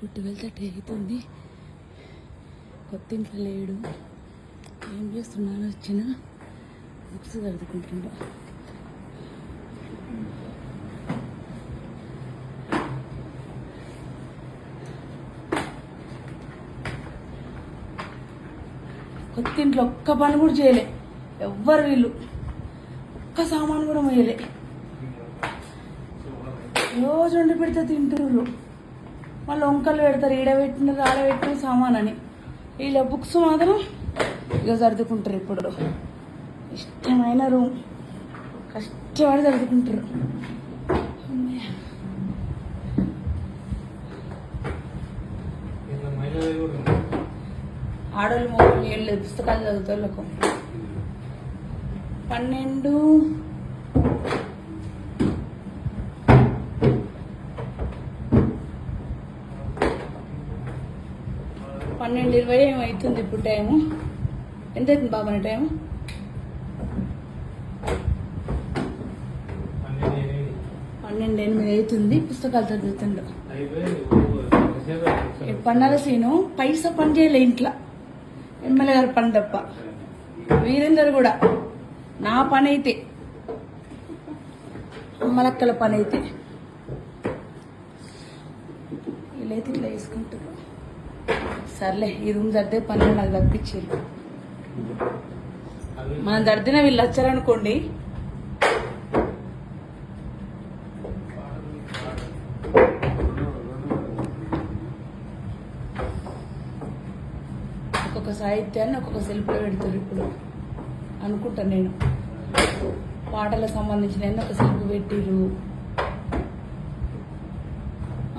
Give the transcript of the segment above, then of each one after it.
పుట్టు వెళ్తే అవుతుంది కొత్త ఇంట్లో లేడు. ఏం చేస్తున్నాను వచ్చిన బుక్స్ చదువుకుంటుండ. కొత్త ఇంట్లో ఒక్క పని కూడా చేయలే. ఎవ్వరు వీళ్ళు. ఒక్క సామాను కూడా మోయలే. రోజు వండి పెడితే తింటున్నారు వాళ్ళు వంకలు పెడతారు ఈడ పెట్టినారు ఆడ పెట్టిన సామాన్ అని వీళ్ళ బుక్స్ మాత్రం ఇక సర్దుకుంటారు ఇప్పుడు. ఇష్టమైన రూమ్. కష్టపడి సర్దుకుంటారు. ఆడవాళ్ళు ఇందులో ఆడోళ్ళు ఏళ్ళు పుస్తకాలు చదువుతారు పన్నెండు పన్నెండు ఇరవై ఏమో అవుతుంది ఇప్పుడు టైము? ఎంత అవుతుంది బాబా టైము? పన్నెండు ఎనిమిది. పన్నెండు ఎనిమిది అవుతుంది పుస్తకాలు చదువుతుండ్రు అయిపోయింది. సీను? పైసా పని చేయలే ఇంట్లో. ఎమ్మెల్యే గారు పని తప్ప. వీరేందర్ కూడా. నా పని అయితే. అమ్మలక్కల పని అయితే. వీళ్ళైతే ఇట్లా వేసుకుంటారు. సర్లే ఈ రూమ్ సర్దే పని నాకు తప్పించారు మనం దర్దిన వీళ్ళు వచ్చారనుకోండి. ఒక్కొక్క సాహిత్యాన్ని ఒక్కొక్క సెల్ఫ్లో పెడతారు ఇప్పుడు. అనుకుంటాను నేను. పాటలకు సంబంధించిన ఒక సెల్ఫ్ పెట్టిరు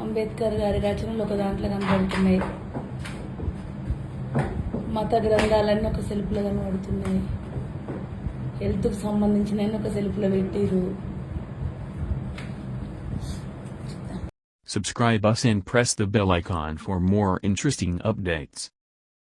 అంబేద్కర్ గారి రచనలు ఒక దాంట్లో కనబడుతున్నాయి. మత గ్రంథాలన్నీ ఒక సెల్ఫ్లో కనబడుతున్నాయి హెల్త్కి సంబంధించిన ఒక సెల్ఫ్లో పెట్టిరు Subscribe us and press the bell icon for more interesting updates.